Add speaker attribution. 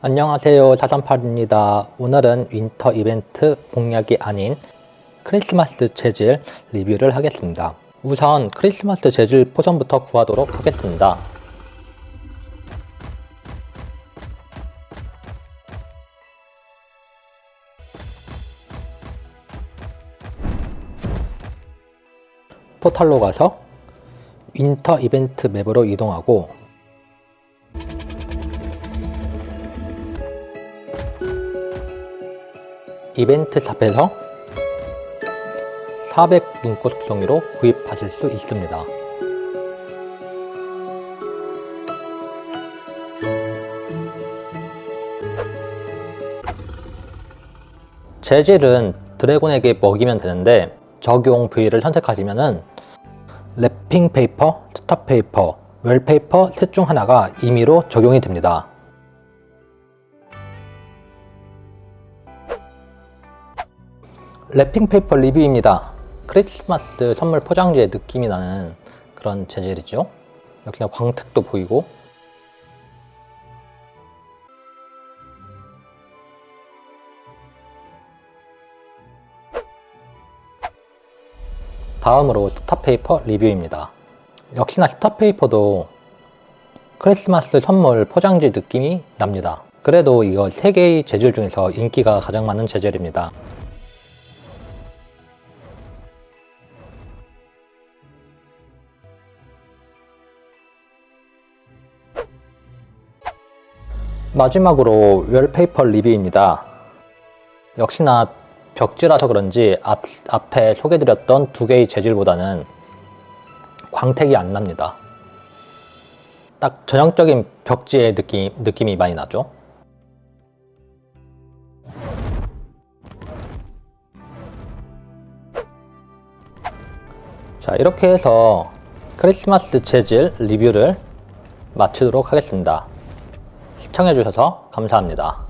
Speaker 1: 안녕하세요. 438입니다. 오늘은 윈터 이벤트 공략이 아닌 크리스마스 재질 리뷰를 하겠습니다. 우선 크리스마스 재질 포션부터 구하도록 하겠습니다. 포탈로 가서 윈터 이벤트 맵으로 이동하고 이벤트 샵에서 400 눈꽃 속성이로 구입하실 수 있습니다. 재질은 드래곤에게 먹이면 되는데 적용 부위를 선택하시면은 랩핑 페이퍼, 스탑 페이퍼, 웰 페이퍼 셋 중 하나가 임의로 적용이 됩니다. 랩핑 페이퍼 리뷰입니다. 크리스마스 선물 포장지의 느낌이 나는 그런 재질이죠. 역시나 광택도 보이고 다음으로 스타페이퍼 리뷰입니다. 역시나 스타페이퍼도 크리스마스 선물 포장지 느낌이 납니다. 그래도 이거 3개의 재질 중에서 인기가 가장 많은 재질입니다. 마지막으로 웰페이퍼 리뷰입니다. 역시나 벽지라서 그런지 앞, 앞에 소개드렸던 두 개의 재질보다는 광택이 안 납니다. 딱 전형적인 벽지의 느낌, 느낌이 많이 나죠. 자, 이렇게 해서 크리스마스 재질 리뷰를 마치도록 하겠습니다. 시청해주셔서 감사합니다.